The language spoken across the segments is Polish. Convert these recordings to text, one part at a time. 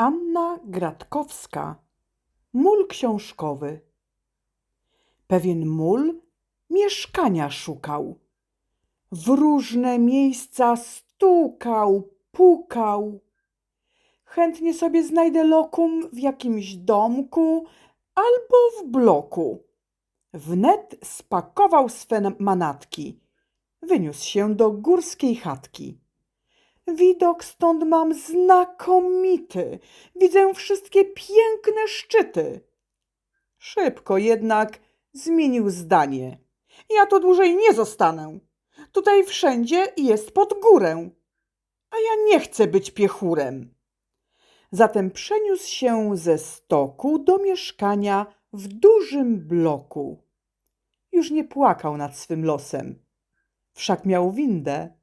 Anna Gratkowska Mól książkowy Pewien mól mieszkania szukał. W różne miejsca stukał, pukał. Chętnie sobie znajdę lokum w jakimś domku albo w bloku. Wnet spakował swe manatki. Wyniósł się do górskiej chatki. Widok stąd mam znakomity. Widzę wszystkie piękne szczyty. Szybko jednak zmienił zdanie. Ja tu dłużej nie zostanę. Tutaj wszędzie jest pod górę. A ja nie chcę być piechurem. Zatem przeniósł się ze stoku do mieszkania w dużym bloku. Już nie płakał nad swym losem. Wszak miał windę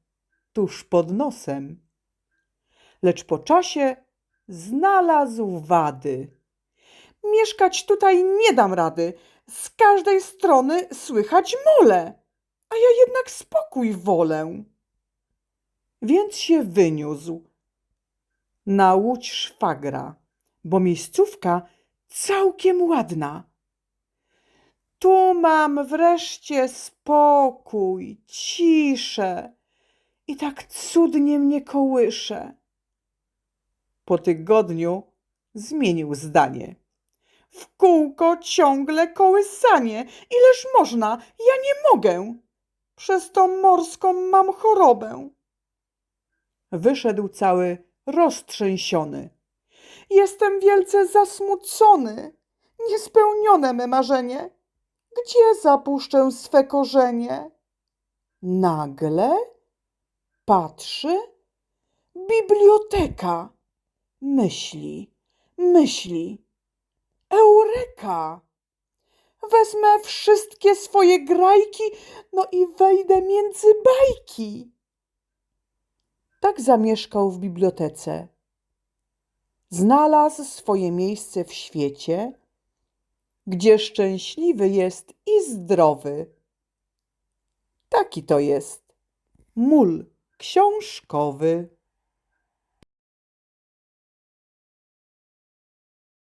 tuż pod nosem. Lecz po czasie znalazł wady. Mieszkać tutaj nie dam rady. Z każdej strony słychać mole, a ja jednak spokój wolę. Więc się wyniósł na łódź szwagra, bo miejscówka całkiem ładna. Tu mam wreszcie spokój, ciszę i tak cudnie mnie kołysze. Po tygodniu zmienił zdanie. W kółko ciągle kołysanie. Ileż można? Ja nie mogę. Przez tą morską mam chorobę. Wyszedł cały roztrzęsiony. Jestem wielce zasmucony. Niespełnione me marzenie. Gdzie zapuszczę swe korzenie? Nagle patrzy biblioteka. Myśli, myśli. Eureka! Wezmę wszystkie swoje grajki, no i wejdę między bajki. Tak zamieszkał w bibliotece. Znalazł swoje miejsce w świecie, gdzie szczęśliwy jest i zdrowy. Taki to jest mól książkowy.